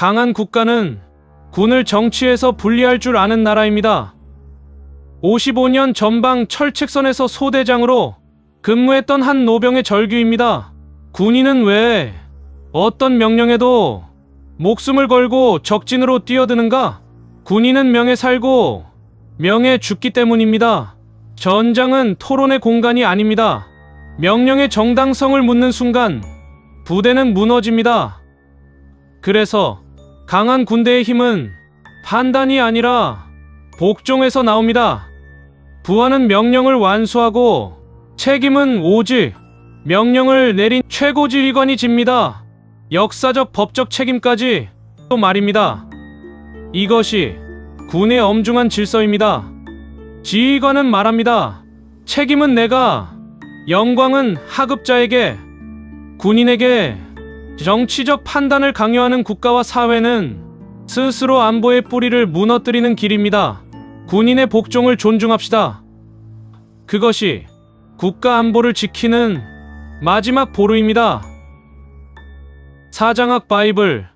강한 국가는 군을 정치에서 분리할 줄 아는 나라입니다. 55년 전방 철책선에서 소대장으로 근무했던 한 노병의 절규입니다. 군인은 왜 어떤 명령에도 목숨을 걸고 적진으로 뛰어드는가? 군인은 명예 살고 명예 죽기 때문입니다. 전장은 토론의 공간이 아닙니다. 명령의 정당성을 묻는 순간 부대는 무너집니다. 그래서 강한 군대의 힘은 판단이 아니라 복종에서 나옵니다. 부하는 명령을 완수하고 책임은 오직 명령을 내린 최고 지휘관이 집니다. 역사적 법적 책임까지 또 말입니다. 이것이 군의 엄중한 질서입니다. 지휘관은 말합니다. 책임은 내가, 영광은 하급자에게, 군인에게 정치적 판단을 강요하는 국가와 사회는 스스로 안보의 뿌리를 무너뜨리는 길입니다. 군인의 복종을 존중합시다. 그것이 국가 안보를 지키는 마지막 보루입니다. 사장학 바이블